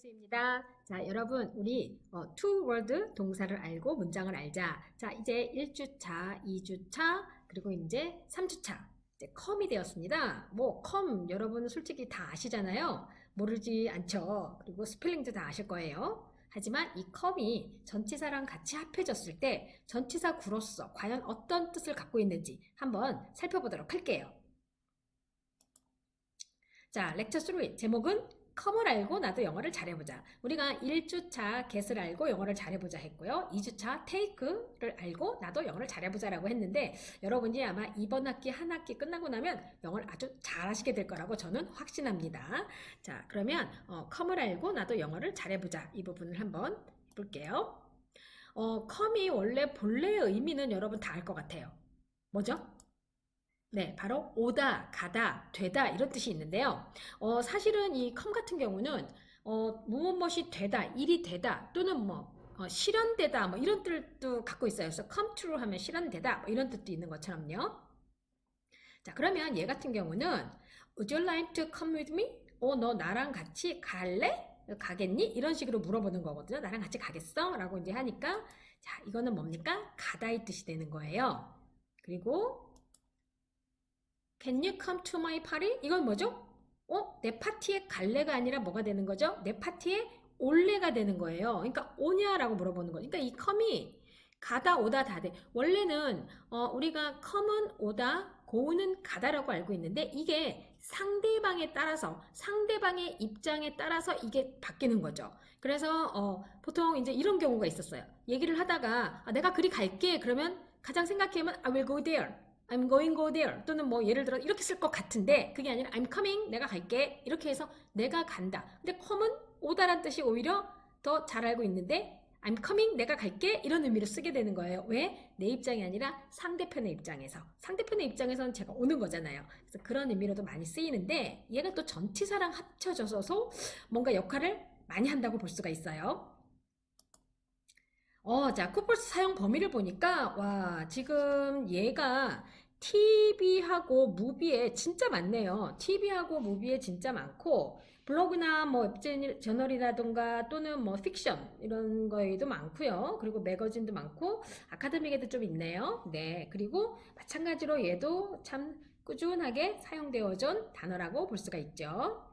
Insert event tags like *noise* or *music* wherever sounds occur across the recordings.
교수입니다. 자, 여러분, 우리 어, to word 동사를 알고 문장을 알자. 자, 이제 1주차, 2주차, 그리고 이제 3주차. 이제 컴이 되었습니다. 뭐, 컴, 여러분 솔직히 다 아시잖아요. 모르지 않죠. 그리고 스펠링도 다 아실 거예요. 하지만 이 컴이 전치사랑 같이 합해졌을 때 전치사 구로서 과연 어떤 뜻을 갖고 있는지 한번 살펴보도록 할게요. 자, 렉처 3 제목은 컴을 알고 나도 영어를 잘해보자. 우리가 1주차 get을 알고 영어를 잘해보자 했고요. 2주차 take를 알고 나도 영어를 잘해보자라고 했는데 여러분이 아마 이번 학기 한 학기 끝나고 나면 영어를 아주 잘하시게 될 거라고 저는 확신합니다. 자, 그러면 어, 컴을 알고 나도 영어를 잘해보자 이 부분을 한번 볼게요. 어, 컴이 원래 본래의 의미는 여러분 다 알 것 같아요. 뭐죠? 네, 바로 오다, 가다, 되다 이런 뜻이 있는데요. 어, 사실은 이 컴 같은 경우는 어, 무엇 무엇이 되다, 일이 되다 또는 뭐 어, 실현되다 뭐 이런 뜻도 갖고 있어요. 그래서 come true 하면 실현되다 뭐 이런 뜻도 있는 것처럼요. 자, 그러면 얘 같은 경우는 Would you like to come with me? 어, 너 나랑 같이 갈래? 가겠니? 이런 식으로 물어보는 거거든요. 나랑 같이 가겠어? 라고 이제 하니까 자, 이거는 뭡니까? 가다의 뜻이 되는 거예요. 그리고 Can you come to my party? 이건 뭐죠? 어? 내 파티에 갈래가 아니라 뭐가 되는 거죠? 내 파티에 올래가 되는 거예요. 그러니까 오냐라고 물어보는 거니까 이 come이 가다 오다 다 돼. 원래는 어, 우리가 come은 오다, go는 가다라고 알고 있는데 이게 상대방에 따라서 상대방의 입장에 따라서 이게 바뀌는 거죠. 그래서 어, 보통 이제 이런 경우가 있었어요. 얘기를 하다가 아, 내가 그리 갈게 그러면 가장 생각해보면 I will go there. I'm going go there 또는 뭐 예를 들어 이렇게 쓸 것 같은데 그게 아니라 I'm coming 내가 갈게. 이렇게 해서 내가 간다. 근데 come은 오다란 뜻이 오히려 더 잘 알고 있는데 I'm coming 내가 갈게 이런 의미로 쓰게 되는 거예요. 왜? 내 입장이 아니라 상대편의 입장에서. 상대편의 입장에서는 제가 오는 거잖아요. 그래서 그런 의미로도 많이 쓰이는데 얘가 또 전치사랑 합쳐져서 뭔가 역할을 많이 한다고 볼 수가 있어요. 어, 자, 쿠퍼스 사용 범위를 보니까, 와, 지금 얘가 TV하고 무비에 진짜 많네요. TV하고 무비에 진짜 많고, 블로그나 뭐 웹 저널이라던가 또는 뭐 픽션 이런 거에도 많고요. 그리고 매거진도 많고, 아카데믹에도 좀 있네요. 네. 그리고 마찬가지로 얘도 참 꾸준하게 사용되어진 단어라고 볼 수가 있죠.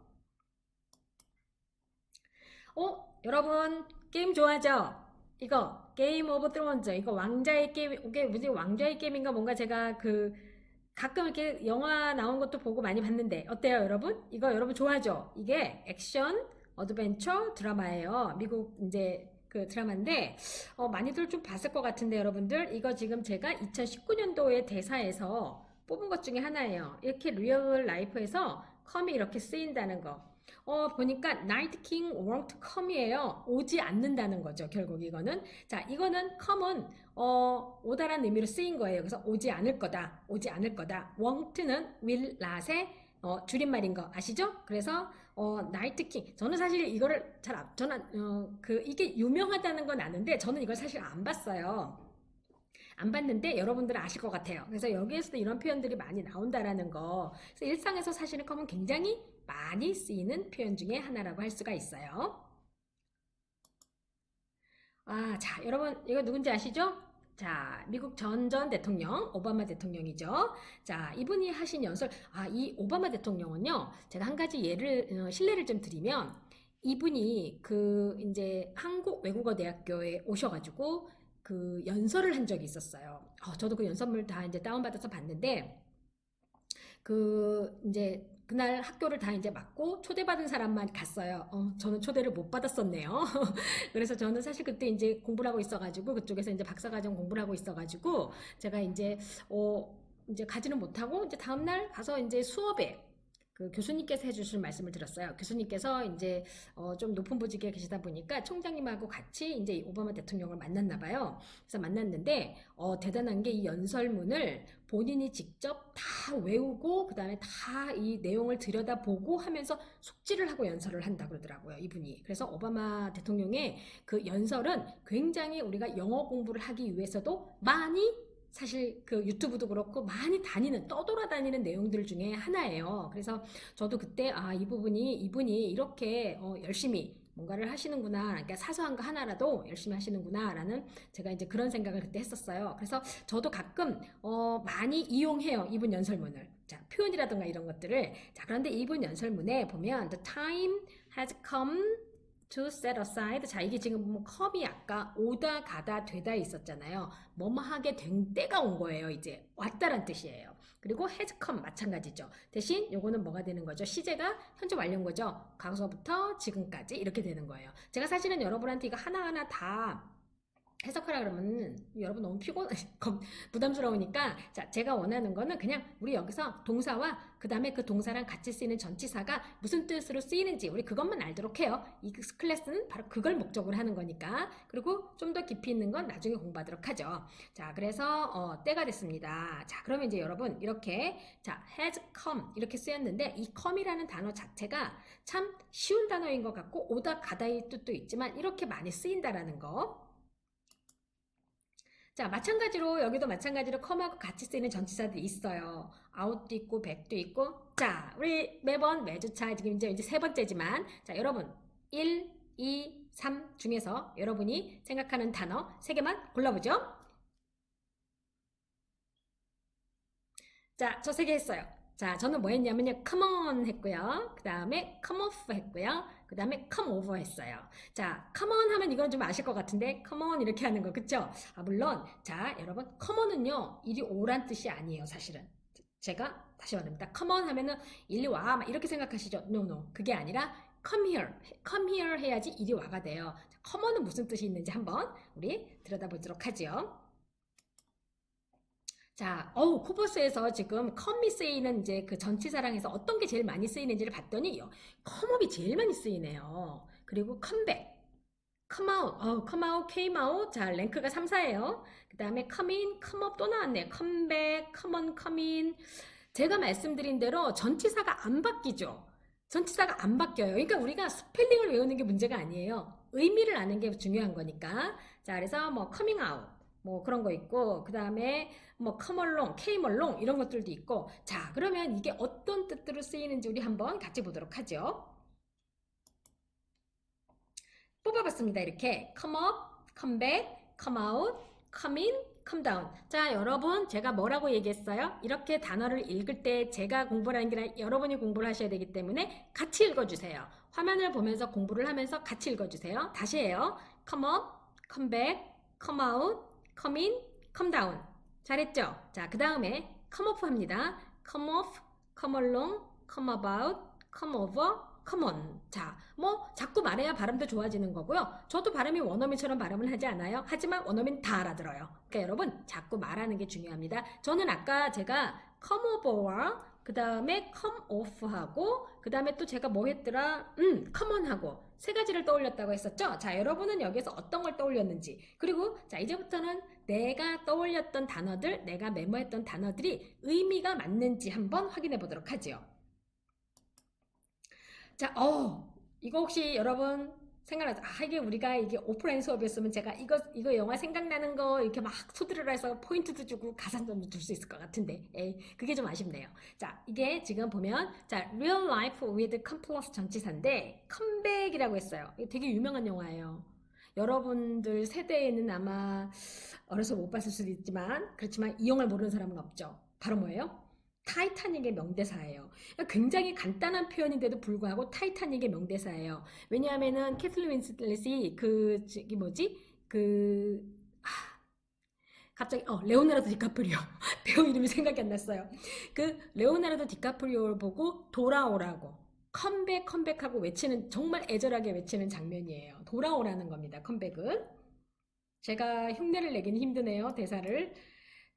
어, 여러분, 게임 좋아하죠? 이거 게임 오브 트론즈 이거 왕자의 게임 이게 무슨 왕자의 게임인가 뭔가 제가 그 가끔 이렇게 영화 나온 것도 보고 많이 봤는데 어때요 여러분? 이거 여러분 좋아하죠? 이게 액션 어드벤처 드라마예요. 미국 이제 그 드라마인데 어, 많이들 좀 봤을 것 같은데 여러분들 이거 지금 제가 2019년도에 대사에서 뽑은 것 중에 하나예요. 이렇게 리얼 라이프에서 컴이 이렇게 쓰인다는 거. 어, 보니까 Night King won't come이에요. 오지 않는다는 거죠. 결국 이거는. 자, 이거는 come은 어, 오다란 의미로 쓰인 거예요. 그래서 오지 않을 거다. 오지 않을 거다. won't는 will not의 어, 줄임말인 거 아시죠? 그래서 어, 나이트 킹 저는 사실 이거를 잘 안- 저는 어, 그 이게 유명하다는 건 아는데 저는 이걸 사실 안 봤어요. 안 봤는데 여러분들은 아실 것 같아요. 그래서 여기에서도 이런 표현들이 많이 나온다라는 거. 그래서 일상에서 사실은 컴은 굉장히 많이 쓰이는 표현 중에 하나라고 할 수가 있어요. 아, 자, 여러분, 이거 누군지 아시죠? 자, 미국 전전 대통령, 오바마 대통령이죠. 자, 이분이 하신 연설, 아, 이 오바마 대통령은요, 제가 한 가지 예를, 어, 실례를 좀 드리면, 이분이 그, 이제 한국 외국어 대학교에 오셔가지고, 그 연설을 한 적이 있었어요. 어, 저도 그 연설물 다 이제 다운받아서 봤는데, 그 이제 그날 학교를 다 이제 맡고 초대받은 사람만 갔어요. 어, 저는 초대를 못 받았었네요. *laughs* 그래서 저는 사실 그때 이제 공부를 하고 있어가지고 그쪽에서 이제 박사과정 공부를 하고 있어가지고 제가 이제 어 이제 가지는 못하고 이제 다음날 가서 이제 수업에 그 교수님께서 해주실 말씀을 들었어요. 교수님께서 이제 어, 좀 높은 보직에 계시다 보니까 총장님하고 같이 이제 이 오바마 대통령을 만났나 봐요. 그래서 만났는데 어, 대단한 게 이 연설문을 본인이 직접 다 외우고 그다음에 다 이 내용을 들여다보고 하면서 숙지를 하고 연설을 한다 그러더라고요. 이분이. 그래서 오바마 대통령의 그 연설은 굉장히 우리가 영어 공부를 하기 위해서도 많이 사실 그 유튜브도 그렇고 많이 다니는 떠돌아다니는 내용들 중에 하나예요. 그래서 저도 그때 아 이 부분이 이분이 이렇게 어, 열심히 뭔가를 하시는구나. 그러니까 사소한 거 하나라도 열심히 하시는구나라는 제가 이제 그런 생각을 그때 했었어요. 그래서 저도 가끔 어, 많이 이용해요. 이분 연설문을. 자, 표현이라든가 이런 것들을. 자, 그런데 이분 연설문에 보면 the time has come to set aside. 자, 이게 지금 보면 컴이 아까 오다 가다 되다 있었잖아요. 뭐뭐 하게 된 때가 온 거예요. 이제 왔다란 뜻이에요. 그리고 has come 마찬가지죠. 대신 요거는 뭐가 되는 거죠? 시제가 현재 완료인 거죠. 과거서부터 지금까지 이렇게 되는 거예요. 제가 사실은 여러분한테 이거 하나하나 다 해석하라 그러면 여러분 너무 피곤 *laughs* 겁- 부담스러우니까 자 제가 원하는 거는 그냥 우리 여기서 동사와 그 다음에 그 동사랑 같이 쓰이는 전치사가 무슨 뜻으로 쓰이는지 우리 그것만 알도록 해요. 이 클래스는 바로 그걸 목적으로 하는 거니까. 그리고 좀 더 깊이 있는 건 나중에 공부하도록 하죠. 자 그래서 어, 때가 됐습니다. 자 그러면 이제 여러분 이렇게 자 has come 이렇게 쓰였는데 이 come이라는 단어 자체가 참 쉬운 단어인 것 같고 오다 가다의 뜻도 있지만 이렇게 많이 쓰인다라는 거 자, 마찬가지로 여기도 마찬가지로 컴하고 같이 쓰이는 전치사들이 있어요. out도 있고 back도 있고. 자, 우리 매번 매주차 지금 이제 이제 세 번째지만 자, 여러분 1, 2, 3 중에서 여러분이 생각하는 단어 세 개만 골라보죠. 자, 저 세 개 했어요. 자, 저는 뭐 했냐면요. come on 했고요. 그 다음에 come off 했고요. 그 다음에 come over 했어요. 자, come on 하면 이건 좀 아실 것 같은데, come on 이렇게 하는 거, 그쵸? 아, 물론, 자, 여러분, come on은요, 이리 오란 뜻이 아니에요, 사실은. 제가 다시 말합니다. come on 하면은, 이리 와, 막 이렇게 생각하시죠? no, no. 그게 아니라, come here. come here 해야지 이리 와가 돼요. 자, come on은 무슨 뜻이 있는지 한번 우리 들여다보도록 하죠. 자, 어우, 코버스에서 지금 컴이 쓰이는 이제 그 전치사랑에서 어떤 게 제일 많이 쓰이는지를 봤더니, 컴업이 제일 많이 쓰이네요. 그리고 컴백. out, 어, came out. 자, 랭크가 3, 4예요. 그 다음에 come up 또 나왔네요. on, come in. 제가 말씀드린 대로 전치사가 안 바뀌죠. 전치사가 안 바뀌어요. 그러니까 우리가 스펠링을 외우는 게 문제가 아니에요. 의미를 아는 게 중요한 거니까. 자, 그래서 뭐 out. 뭐 그런 거 있고 그 다음에 뭐 came along 이런 것들도 있고 자 그러면 이게 어떤 뜻으로 쓰이는지 우리 한번 같이 보도록 하죠. 뽑아봤습니다. 이렇게 come up, come back, come out, come in, come down. 자, 여러분 제가 뭐라고 얘기했어요? 이렇게 단어를 읽을 때 제가 공부를 하는 게 아니라 여러분이 공부를 하셔야 되기 때문에 같이 읽어주세요. 화면을 보면서 공부를 하면서 같이 읽어주세요. 다시 해요. come up, come back, come out, come in, come down. 잘했죠? 자, 그 다음에 come off 합니다. come off, come along, come about, come over, come on. 자, 뭐 자꾸 말해야 발음도 좋아지는 거고요. 저도 발음이 원어민처럼 발음을 하지 않아요. 하지만 원어민 다 알아들어요. 그러니까 여러분 자꾸 말하는 게 중요합니다. 저는 아까 제가 come over와 그 다음에 come off 하고 그 다음에 또 제가 뭐 했더라? 음, come on 하고 세 가지를 떠올렸다고 했었죠. 자, 여러분은 여기서 어떤 걸 떠올렸는지 그리고 자 이제부터는 내가 떠올렸던 단어들, 내가 메모했던 단어들이 의미가 맞는지 한번 확인해 보도록 하죠. 자, 어, 이거 혹시 여러분 생각나죠? 아, 이게 우리가 이게 오프라인 수업이었으면 제가 이거, 이거 영화 생각나는 거 이렇게 막 소드를 해서 포인트도 주고 가산점도 줄 수 있을 것 같은데, 에이, 그게 좀 아쉽네요. 자, 이게 지금 보면, 자, real life with come plus 전치사인데, 컴백이라고 했어요. 이거 되게 유명한 영화예요. 여러분들 세대에는 아마 어려서 못 봤을 수도 있지만, 그렇지만 이 영화를 모르는 사람은 없죠. 바로 뭐예요? 타이타닉의 명대사예요. 굉장히 간단한 표현인데도 불구하고 타이타닉의 명대사예요. 왜냐하면은 캐슬린 윈슬렛이 그 저기 뭐지 그 아, 갑자기 어 레오나르도 디카프리오 *laughs* 배우 이름이 생각이 안 났어요. 그 레오나르도 디카프리오를 보고 돌아오라고 컴백 컴백하고 외치는 정말 애절하게 외치는 장면이에요. 돌아오라는 겁니다. 컴백은 제가 흉내를 내기는 힘드네요 대사를.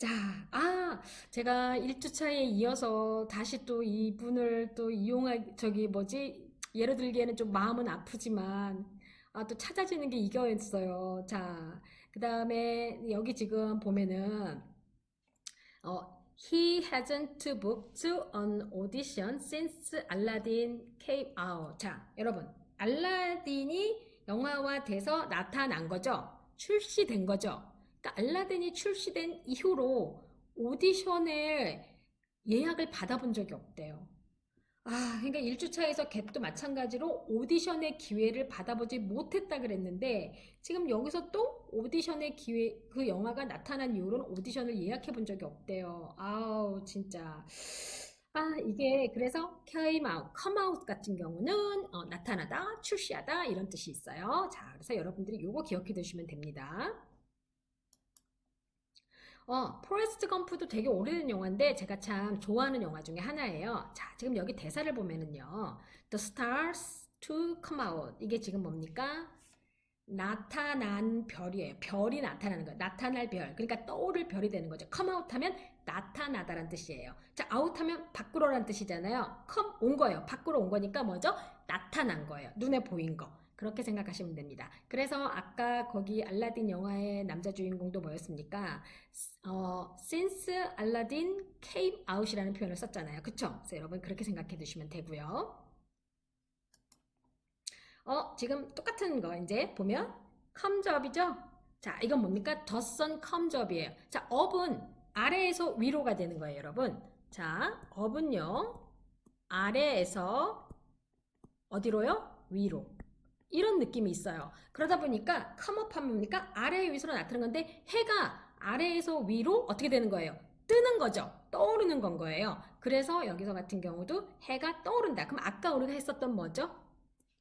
자, 아, 제가 1주차에 이어서 다시 또 이분을 또 이용할, 저기 뭐지, 예를 들기에는 좀 마음은 아프지만, 아, 또 찾아지는 게 이거였어요. 자, 그 다음에 여기 지금 보면은, 어, He hasn't booked an audition since Aladdin came out. 자, 여러분, 알라딘이 영화화 돼서 나타난 거죠? 출시된 거죠? 그러니까 알라딘이 출시된 이후로 오디션을 예약을 받아본 적이 없대요. 아, 아, 그러니까 1주차에서 겟도 마찬가지로 오디션의 기회를 받아보지 못했다 그랬는데 지금 여기서 또 오디션의 기회 그 영화가 나타난 이후로는 오디션을 예약해 본 적이 없대요. 아우 진짜 아 이게 그래서 came out, come out 같은 경우는 어, 나타나다, 출시하다 이런 뜻이 있어요. 자, 그래서 여러분들이 요거 기억해 두시면 됩니다. 어, 포레스트 검프도 되게 오래된 영화인데 제가 참 좋아하는 영화 중에 하나예요. 자, 지금 여기 대사를 보면은요. The stars to come out. 이게 지금 뭡니까? 나타난 별이에요. 별이 나타나는 거예요. 나타날 별. 그러니까 떠오를 별이 되는 거죠. come out 하면 나타나다란 뜻이에요. 자, out 하면 밖으로란 뜻이잖아요. come 온 거예요. 밖으로 온 거니까 뭐죠? 나타난 거예요. 눈에 보인 거. 그렇게 생각하시면 됩니다. 그래서 아까 거기 알라딘 영화의 남자 주인공도 뭐였습니까? 어, since Aladdin came out이라는 표현을 썼잖아요. 그쵸? 그래서 여러분 그렇게 생각해 두시면 되고요. 어, 지금 똑같은 거 이제 보면 comes up이죠? 자, 이건 뭡니까? the sun comes up이에요. 자, up은 아래에서 위로가 되는 거예요, 여러분. 자, up은요. 아래에서 어디로요? 위로. 이런 느낌이 있어요. 그러다 보니까 come up 하면 뭡니까? 아래의 위로 나타나는 건데 해가 아래에서 위로 어떻게 되는 거예요? 뜨는 거죠. 떠오르는 건 거예요. 그래서 여기서 같은 경우도 해가 떠오른다. 그럼 아까 우리가 했었던 뭐죠?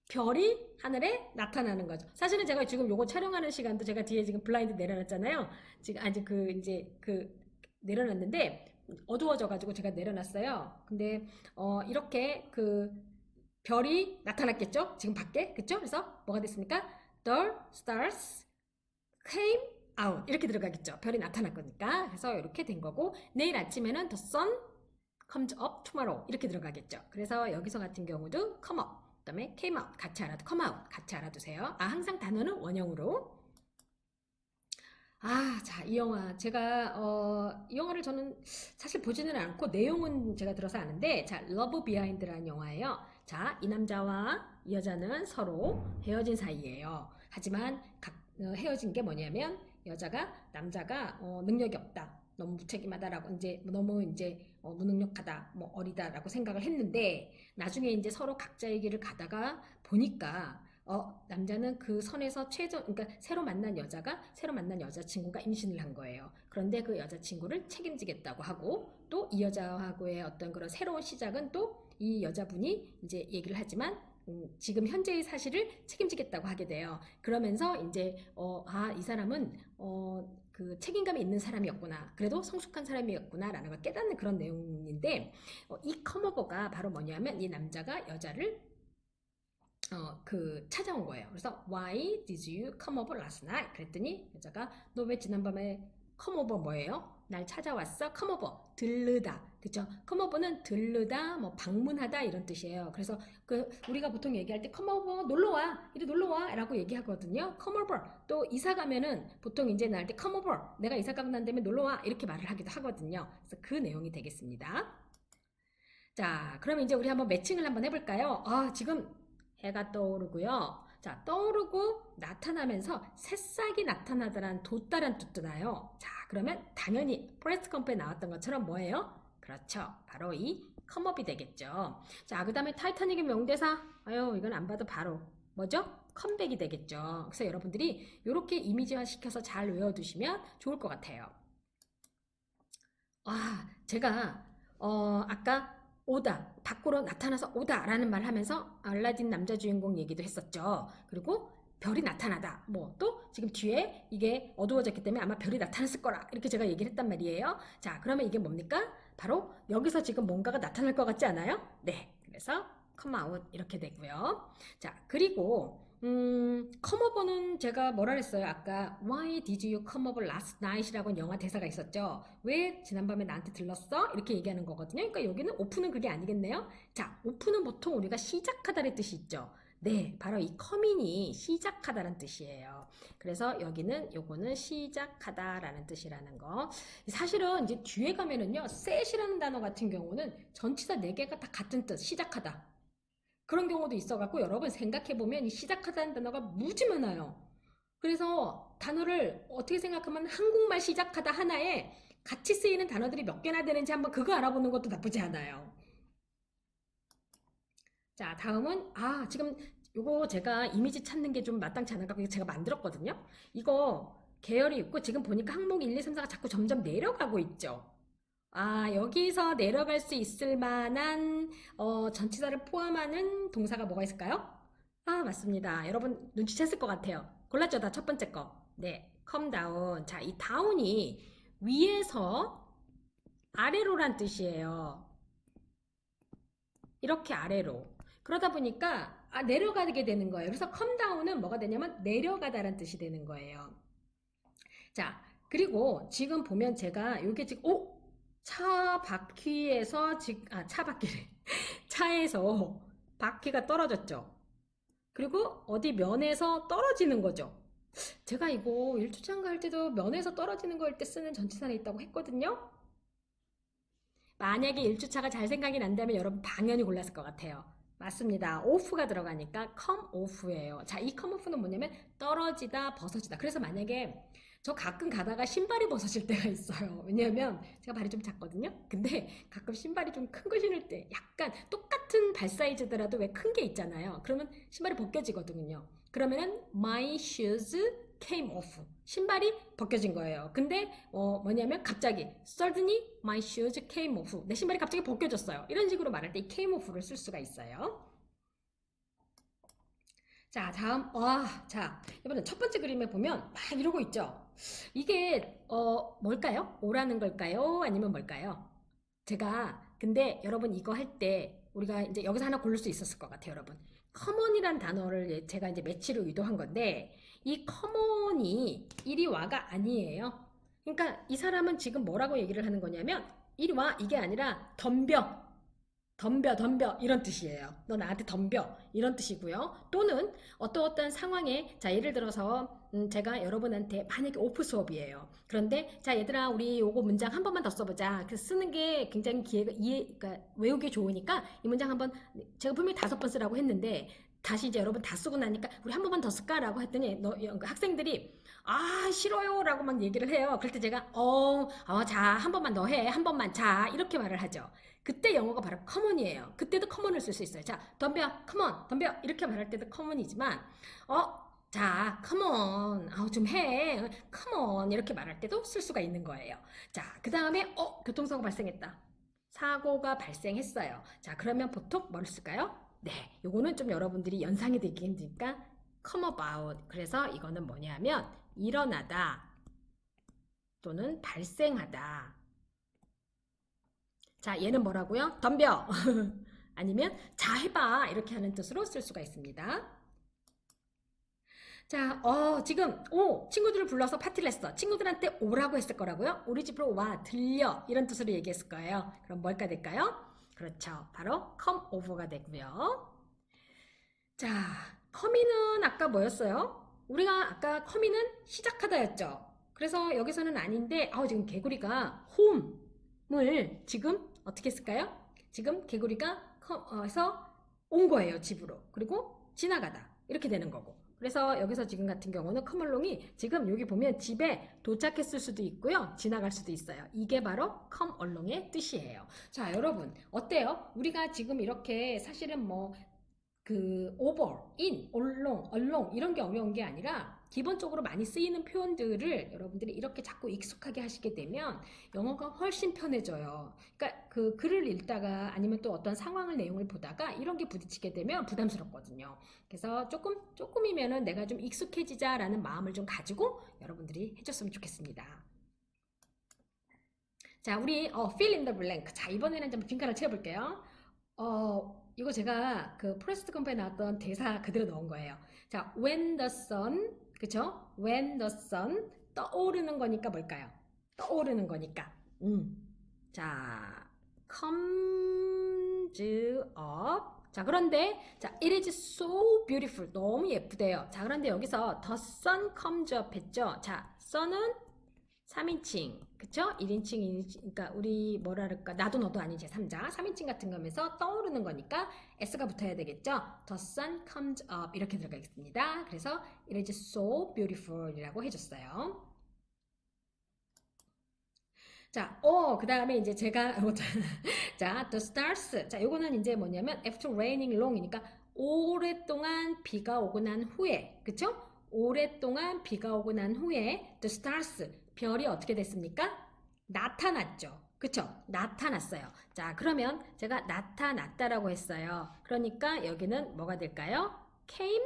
별이 하늘에 나타나는 거죠. 사실은 제가 지금 요거 촬영하는 시간도 제가 뒤에 지금 블라인드 내려놨잖아요. 지금 아직 그 이제 그 내려놨는데 어두워져 가지고 제가 내려놨어요. 근데 어 이렇게 그 별이 나타났겠죠? 지금 밖에 그쵸? 그래서 뭐가 됐습니까? The stars came out 이렇게 들어가겠죠. 별이 나타날 거니까 그래서 이렇게 된 거고 내일 아침에는 the sun comes up tomorrow 이렇게 들어가겠죠. 그래서 여기서 같은 경우도 come up 그 다음에 came out 같이 알아도 come out 같이 알아두세요. 아 항상 단어는 원형으로 아, 자, 이 영화. 제가, 어, 이 영화를 저는 사실 보지는 않고 내용은 제가 들어서 아는데, 자, 러브 비하인드라는 영화예요. 자, 이 남자와 이 여자는 서로 헤어진 사이예요. 하지만 각, 어, 헤어진 게 뭐냐면, 여자가, 남자가, 어, 능력이 없다. 너무 무책임하다라고, 이제, 너무 이제, 어, 무능력하다, 뭐, 어리다라고 생각을 했는데, 나중에 이제 서로 각자의 길을 가다가 보니까, 어, 남자는 그 선에서 최저, 그러니까 새로 만난 여자가 새로 만난 여자친구가 임신을 한 거예요. 그런데 그 여자친구를 책임지겠다고 하고 또 이 여자하고의 어떤 그런 새로운 시작은 또 이 여자분이 이제 얘기를 하지만 음, 지금 현재의 사실을 책임지겠다고 하게 돼요. 그러면서 이제 어, 아, 이 사람은 어, 그 책임감이 있는 사람이었구나. 그래도 성숙한 사람이었구나라는 걸 깨닫는 그런 내용인데 어, 이 커머버가 바로 뭐냐면 이 남자가 여자를 어, 그 찾아온 거예요. 그래서 Why did you come over last night? 그랬더니 여자가 너 왜 지난밤에 over 뭐예요? 날 찾아왔어? come over 들르다. 그쵸? come over는 들르다, 뭐 방문하다 이런 뜻이에요. 그래서 그 우리가 보통 얘기할 때 come over 놀러 와. 이리 놀러 와 라고 얘기하거든요. come over. 또 이사 가면은 보통 이제 날때 come over. 내가 이사 가고 난 다음에 놀러 와. 이렇게 말을 하기도 하거든요. 그래서 그 내용이 되겠습니다. 자, 그럼 이제 우리 한번 매칭을 한번 해볼까요? 아, 지금 해가 떠오르고요. 자, 떠오르고 나타나면서 새싹이 나타나다란 돋다란 뜻도 나요. 자, 그러면 당연히 포레스트 컴프에 나왔던 것처럼 뭐예요? 그렇죠. 바로 이 컴업이 되겠죠. 자, 그 다음에 타이타닉의 명대사. 아유, 이건 안 봐도 바로 뭐죠? 컴백이 되겠죠. 그래서 여러분들이 이렇게 이미지화 시켜서 잘 외워두시면 좋을 것 같아요. 아, 제가 어, 아까 오다, 밖으로 나타나서 오다라는 말 하면서 알라딘 남자 주인공 얘기도 했었죠. 그리고 별이 나타나다. 뭐 또 지금 뒤에 이게 어두워졌기 때문에 아마 별이 나타났을 거라. 이렇게 제가 얘기를 했단 말이에요. 자, 그러면 이게 뭡니까? 바로 여기서 지금 뭔가가 나타날 것 같지 않아요? 네. 그래서 out 이렇게 되고요. 자, 그리고 음, come over는 제가 뭐라 그랬어요? 아까 Why did you come over last night이라고 영화 대사가 있었죠. 왜 지난밤에 나한테 들렀어? 이렇게 얘기하는 거거든요. 그러니까 여기는 오픈은 그게 아니겠네요. 자, 오픈은 보통 우리가 시작하다의 뜻이 있죠. 네, 바로 이 coming이 시작하다라는 뜻이에요. 그래서 여기는 요거는 시작하다라는 뜻이라는 거. 사실은 이제 뒤에 가면은요, set이라는 단어 같은 경우는 전치사 네 개가 다 같은 뜻, 시작하다. 그런 경우도 있어갖고 여러분 생각해보면 이 시작하다는 단어가 무지 많아요. 그래서 단어를 어떻게 생각하면 한국말 시작하다 하나에 같이 쓰이는 단어들이 몇 개나 되는지 한번 그거 알아보는 것도 나쁘지 않아요. 자, 다음은 아, 지금 요거 제가 이미지 찾는 게 좀 마땅치 않아서 제가 만들었거든요. 이거 계열이 있고 지금 보니까 항목 1, 2, 3, 4가 자꾸 점점 내려가고 있죠. 아, 여기서 내려갈 수 있을 만한 어, 전치사를 포함하는 동사가 뭐가 있을까요? 아, 맞습니다. 여러분 눈치챘을 것 같아요. 골랐죠? 다 첫 번째 거. 네, come down. 자, 이 down이 위에서 아래로란 뜻이에요. 이렇게 아래로. 그러다 보니까 아, 내려가게 되는 거예요. 그래서 come down은 뭐가 되냐면 내려가다란 뜻이 되는 거예요. 자, 그리고 지금 보면 제가 요게 지금 오! 차 바퀴에서 지금 아, 차 바퀴를 *laughs* 차에서 바퀴가 떨어졌죠. 그리고 어디 면에서 떨어지는 거죠. 제가 이거 일주차인가 할 때도 면에서 떨어지는 거일 때 쓰는 전치사가 있다고 했거든요. 만약에 일주차가 잘 생각이 난다면 여러분 당연히 골랐을 것 같아요. 맞습니다. off가 들어가니까 come off예요. 자, 이 come off는 뭐냐면 떨어지다, 벗어지다. 그래서 만약에 저 가끔 가다가 신발이 벗어질 때가 있어요. 왜냐하면 제가 발이 좀 작거든요. 근데 가끔 신발이 좀 큰 거 신을 때 약간 똑같은 발 사이즈더라도 왜 큰 게 있잖아요. 그러면 신발이 벗겨지거든요. 그러면은 my shoes came off. 신발이 벗겨진 거예요. 근데 어, 뭐냐면 갑자기 suddenly my shoes came off. 내 신발이 갑자기 벗겨졌어요. 이런 식으로 말할 때 이 came off를 쓸 수가 있어요. 자, 다음, 와, 자, 이번엔 첫 번째 그림에 보면 막 이러고 있죠. 이게, 어, 뭘까요? 오라는 걸까요? 아니면 뭘까요? 제가, 근데 여러분 이거 할 때, 우리가 이제 여기서 하나 고를 수 있었을 것 같아요, 여러분. 커먼이란 단어를 예- 제가 이제 매치로 의도한 건데, 이 커먼이 이리 와가 아니에요. 그러니까 이 사람은 지금 뭐라고 얘기를 하는 거냐면, 이리 와, 이게 아니라 덤벼. 덤벼, 덤벼. 이런 뜻이에요. 너 나한테 덤벼. 이런 뜻이고요. 또는 어떤 어떤 상황에, 자, 예를 들어서, 음, 제가 여러분한테 만약에 오프 수업이에요. 그런데, 자, 얘들아, 우리 요거 문장 한 번만 더 써보자. 그 쓰는 게 굉장히 기회가, 이해, 그러니까 외우기 좋으니까 이 문장 한번, 제가 분명히 다섯 번 쓰라고 했는데, 다시 이제 여러분 다 쓰고 나니까 우리 한 번만 더 쓸까라고 했더니 너, 그 학생들이 아 싫어요 라고 막 얘기를 해요 그럴 때 제가 어자한 번만 더 해 한 번만 자 이렇게 말을 하죠 그때 영어가 바로 커먼이에요. 그때도 커먼을 쓸 수 있어요. 자, 덤벼, 커먼, 덤벼 이렇게 말할 때도 커먼이지만 어, 자, 커먼, 아우 좀 해, 커먼 이렇게 말할 때도 쓸 수가 있는 거예요. 자, 그 다음에 어, 교통사고 발생했다. 사고가 발생했어요. 자, 그러면 보통 뭘 쓸까요? 네, 요거는 좀 여러분들이 연상이 되기 힘드니까 come about. 그래서 이거는 뭐냐면 일어나다 또는 발생하다. 자, 얘는 뭐라고요? 덤벼. *laughs* 아니면 자 해봐. 이렇게 하는 뜻으로 쓸 수가 있습니다. 자, 어, 지금, 오, 친구들을 불러서 파티를 했어. 친구들한테 오라고 했을 거라고요? 우리 집으로 와, 들려. 이런 뜻으로 얘기했을 거예요. 그럼 뭘까 될까요? 그렇죠. 바로 come over가 되고요. 자, come인은 아까 뭐였어요? 우리가 아까 come인은 시작하다였죠. 그래서 여기서는 아닌데, 아우, 지금 개구리가 home을 지금 어떻게 했을까요? 지금 개구리가 커서 온 거예요, 집으로. 그리고 지나가다. 이렇게 되는 거고. 그래서 여기서 지금 같은 경우는 커멀롱이 지금 여기 보면 집에 도착했을 수도 있고요. 지나갈 수도 있어요. 이게 바로 along의 뜻이에요. 자, 여러분, 어때요? 우리가 지금 이렇게 사실은 뭐, 그, over, in, along, along 이런 게 어려운 게 아니라 기본적으로 많이 쓰이는 표현들을 여러분들이 이렇게 자꾸 익숙하게 하시게 되면 영어가 훨씬 편해져요. 그러니까 그 글을 읽다가 아니면 또 어떤 상황을 내용을 보다가 이런 게 부딪히게 되면 부담스럽거든요. 그래서 조금 조금이면은 내가 좀 익숙해지자라는 마음을 좀 가지고 여러분들이 해줬으면 좋겠습니다. 자, 우리 어, fill in the blank. 자, 이번에는 좀 빈칸을 채워볼게요. 어, 이거 제가 그 프레스트 컴퍼니에 나왔던 대사 그대로 넣은 거예요. 자, when the sun, 그쵸? when the sun 떠오르는 거니까 뭘까요? 떠오르는 거니까. 음. 자, comes up. 자, 그런데, 자, it is so beautiful. 너무 예쁘대요. 자, 그런데 여기서 the sun comes up 했죠? 자, sun은 3인칭, 그쵸? 1인칭, 2인칭, 그러니까 우리 뭐라 그럴까? 나도 너도 아닌 제3자, 3인칭 같은 거면서 떠오르는 거니까 S가 붙어야 되겠죠? The sun comes up 이렇게 들어가 있습니다. 그래서 it is so beautiful 이라고 해줬어요. 자, 어, 그 다음에 이제 제가, *laughs* 어, 자, the stars. 자, 요거는 이제 뭐냐면, after raining long이니까, 오랫동안 비가 오고 난 후에, 그쵸? 오랫동안 비가 오고 난 후에, the stars. 별이 어떻게 됐습니까? 나타났죠. 그쵸? 나타났어요. 자, 그러면 제가 나타났다라고 했어요. 그러니까 여기는 뭐가 될까요? came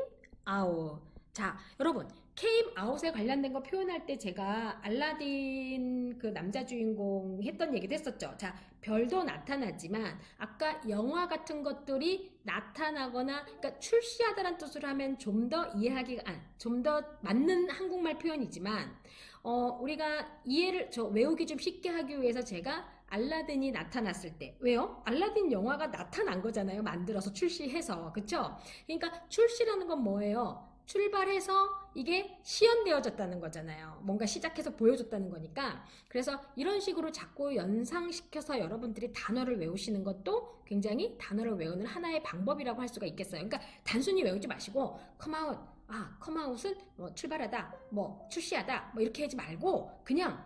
out. 자, 여러분, came out에 관련된 거 표현할 때 제가 알라딘 그 남자 주인공 했던 얘기도 했었죠. 자, 별도 나타나지만 아까 영화 같은 것들이 나타나거나 그러니까 출시하다는 뜻으로 하면 좀 더 이해하기가 아, 좀더 맞는 한국말 표현이지만 어, 우리가 이해를 저 외우기 좀 쉽게 하기 위해서 제가 알라딘이 나타났을 때 왜요? 알라딘 영화가 나타난 거잖아요. 만들어서 출시해서 그쵸? 그러니까 출시라는 건 뭐예요? 출발해서 이게 시연되어졌다는 거잖아요. 뭔가 시작해서 보여줬다는 거니까. 그래서 이런 식으로 자꾸 연상시켜서 여러분들이 단어를 외우시는 것도 굉장히 단어를 외우는 하나의 방법이라고 할 수가 있겠어요. 그러니까 단순히 외우지 마시고 come out, 아 out은 뭐 출발하다, 뭐 출시하다, 뭐 이렇게 하지 말고 그냥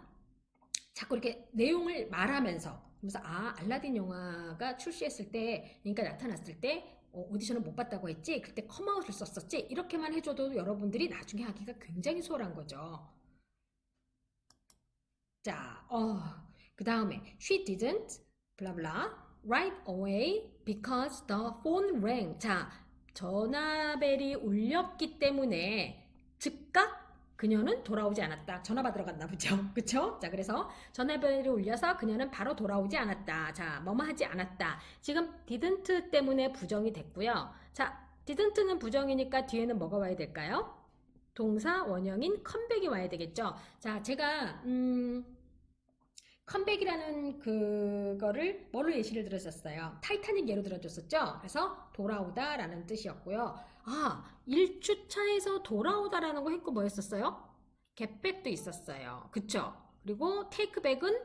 자꾸 이렇게 내용을 말하면서 그래서 아 알라딘 영화가 출시했을 때 그러니까 나타났을 때 어, 오디션을 못 봤다고 했지 그때 컴아웃을 썼었지 이렇게만 해줘도 여러분들이 나중에 하기가 굉장히 수월한 거죠. 자, 어, 그 다음에 she didn't blah right away because the phone rang. 자, 전화벨이 울렸기 때문에 즉각 그녀는 돌아오지 않았다. 전화 받으러 갔나 보죠. *laughs* 그쵸? 자, 그래서 전화벨이 울려서 그녀는 바로 돌아오지 않았다. 자, 뭐뭐 하지 않았다. 지금 didn't 때문에 부정이 됐고요. 자, didn't는 부정이니까 뒤에는 뭐가 와야 될까요? 동사 원형인 컴백이 와야 되겠죠. 자, 제가 음, 컴백이라는 그거를 뭘로 예시를 들었었어요? 타이타닉 예로 들어줬었죠. 그래서 돌아오다 라는 뜻이었고요. 아, 1주차에서 돌아오다 라는 거 했고 뭐였었어요? 겟백도 있었어요. 그쵸? 그리고 테이크백은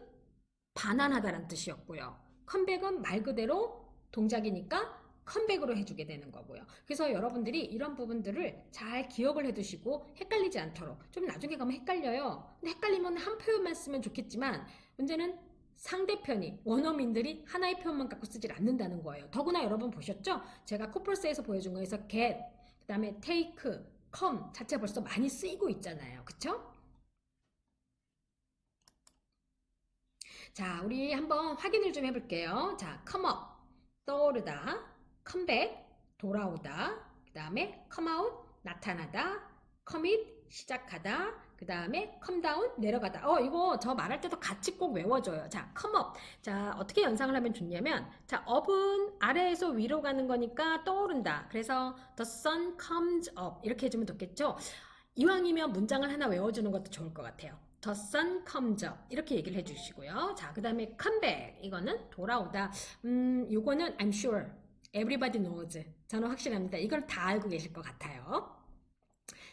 반환하다라는 뜻이었고요. 컴백은 말 그대로 동작이니까 컴백으로 해주게 되는 거고요. 그래서 여러분들이 이런 부분들을 잘 기억을 해두시고 헷갈리지 않도록 좀 나중에 가면 헷갈려요. 근데 헷갈리면 한 표현만 쓰면 좋겠지만 문제는 상대편이 원어민들이 하나의 표현만 갖고 쓰질 않는다는 거예요. 더구나 여러분 보셨죠? 제가 코플스에서 보여준 거에서 get, 그 다음에 take, come 자체 벌써 많이 쓰이고 있잖아요. 그쵸? 자, 우리 한번 확인을 좀 해볼게요. 자, come up, 떠오르다, come back, 돌아오다, 그 다음에 come out, 나타나다, commit, 시작하다, 그 다음에 come down, 내려가다. 어, 이거 저 말할 때도 같이 꼭 외워줘요. 자, come up. 자, 어떻게 연상을 하면 좋냐면, 자, up은 아래에서 위로 가는 거니까 떠오른다. 그래서 the sun comes up. 이렇게 해주면 좋겠죠? 이왕이면 문장을 하나 외워주는 것도 좋을 것 같아요. The sun comes up. 이렇게 얘기를 해주시고요. 자, 그 다음에 come back. 이거는 돌아오다. 음, 이거는 I'm sure. Everybody knows. 저는 확실합니다. 이걸 다 알고 계실 것 같아요.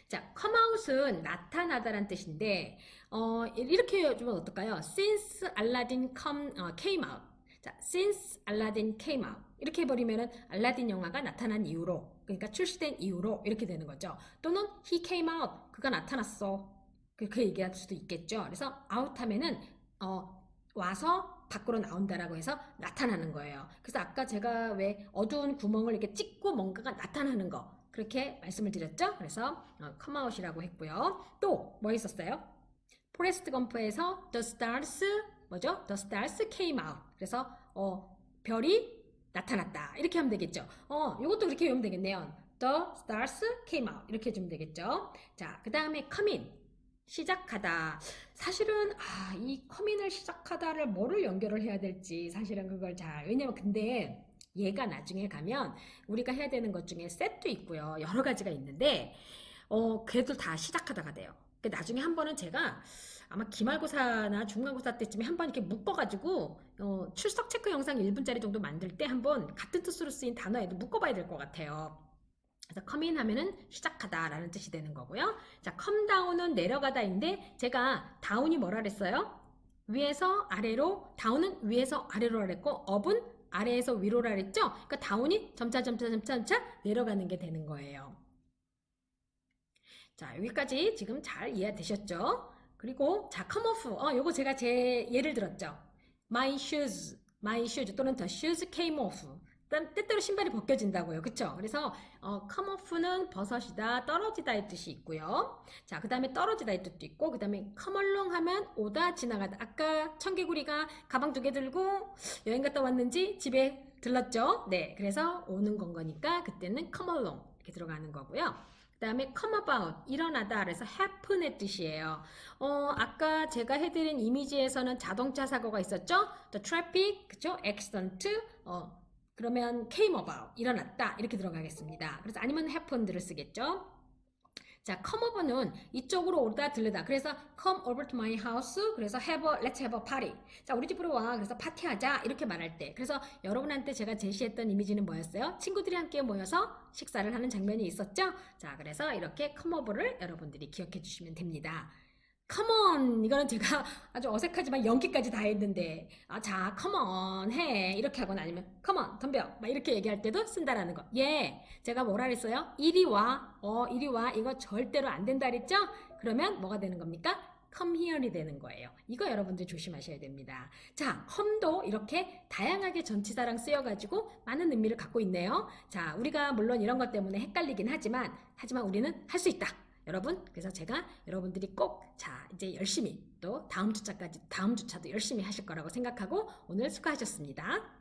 자, come out은 나타나다란 뜻인데, 어, 이렇게 해주면 어떨까요? Since Aladdin come, 어, came out. 자, since Aladdin came out. 이렇게 해버리면은 알라딘 영화가 나타난 이후로, 그러니까 출시된 이후로 이렇게 되는 거죠. 또는 he came out. 그가 나타났어. 그렇게 얘기할 수도 있겠죠. 그래서 out 하면은, 어, 와서 밖으로 나온다라고 해서 나타나는 거예요. 그래서 아까 제가 왜 어두운 구멍을 이렇게 찍고 뭔가가 나타나는 거. 그렇게 말씀을 드렸죠. 그래서 어, 컴아웃이라고 했고요. 또 뭐 있었어요? 포레스트 검프에서 the stars 뭐죠? the stars came out. 그래서 어, 별이 나타났다. 이렇게 하면 되겠죠. 어, 이것도 그렇게 외우면 되겠네요. the stars came out. 이렇게 해주면 되겠죠. 자, 그 다음에 come in. 시작하다. 사실은 아, 이 커민을 시작하다를 뭐를 연결을 해야 될지 사실은 그걸 잘 왜냐면 근데 얘가 나중에 가면 우리가 해야 되는 것 중에 셋도 있고요. 여러 가지가 있는데 어, 그래도 다 시작하다가 돼요. 그 나중에 한 번은 제가 아마 기말고사나 중간고사 때쯤에 한 번 이렇게 묶어가지고 어, 출석 체크 영상 1분짜리 정도 만들 때 한 번 같은 뜻으로 쓰인 단어에도 묶어봐야 될 것 같아요. 그래서 come in 하면은 시작하다라는 뜻이 되는 거고요. 자, come down은 내려가다인데 제가 down이 뭐라 그랬어요? 위에서 아래로, down은 위에서 아래로 그랬고 up은 아래에서 위로라 그랬죠? 그러니까 다운이 점차 점차 점차 점차 내려가는 게 되는 거예요. 자, 여기까지 지금 잘 이해되셨죠? 그리고 자, come off. 어, 요거 제가 제 예를 들었죠. My shoes, my shoes 또는 the shoes came off. 딴- 때때로 신발이 벗겨진다고요. 그쵸? 그래서 어, come off는 벗어지다, 떨어지다의 뜻이 있고요. 자, 그 다음에 떨어지다의 뜻도 있고, 그 다음에 come along 하면 오다, 지나가다. 아까 청개구리가 가방 두 개 들고 여행 갔다 왔는지 집에 들렀죠? 네, 그래서 오는 건 거니까 그때는 come along 이렇게 들어가는 거고요. 그 다음에 come about, 일어나다. 그래서 happen의 뜻이에요. 어, 아까 제가 해드린 이미지에서는 자동차 사고가 있었죠? The traffic, 그쵸? accident, 어, 그러면 came about, 일어났다. 이렇게 들어가겠습니다. 그래서 아니면 happened를 쓰겠죠? 자, come over는 이쪽으로 오다 들르다. 그래서 come over to my house. 그래서 have a, let's have a party. 자, 우리 집으로 와. 그래서 파티하자. 이렇게 말할 때. 그래서 여러분한테 제가 제시했던 이미지는 뭐였어요? 친구들이 함께 모여서 식사를 하는 장면이 있었죠? 자, 그래서 이렇게 come over를 여러분들이 기억해 주시면 됩니다. On! 이거는 제가 *laughs* 아주 어색하지만 연기까지 다 했는데, 아, 자, on, 해. 이렇게 하거나 아니면, on, 덤벼. 막 이렇게 얘기할 때도 쓴다라는 거. 예. 제가 뭐라 그랬어요? 이리 와. 어, 이리 와. 이거 절대로 안 된다 그랬죠? 그러면 뭐가 되는 겁니까? come here이 되는 거예요. 이거 여러분들 조심하셔야 됩니다. 자, come도 이렇게 다양하게 전치사랑 쓰여가지고 많은 의미를 갖고 있네요. 자, 우리가 물론 이런 것 때문에 헷갈리긴 하지만, 하지만 우리는 할 수 있다. 여러분, 그래서 제가 여러분들이 꼭, 자, 이제 열심히 또 다음 주차까지, 다음 주차도 열심히 하실 거라고 생각하고 오늘 수고하셨습니다.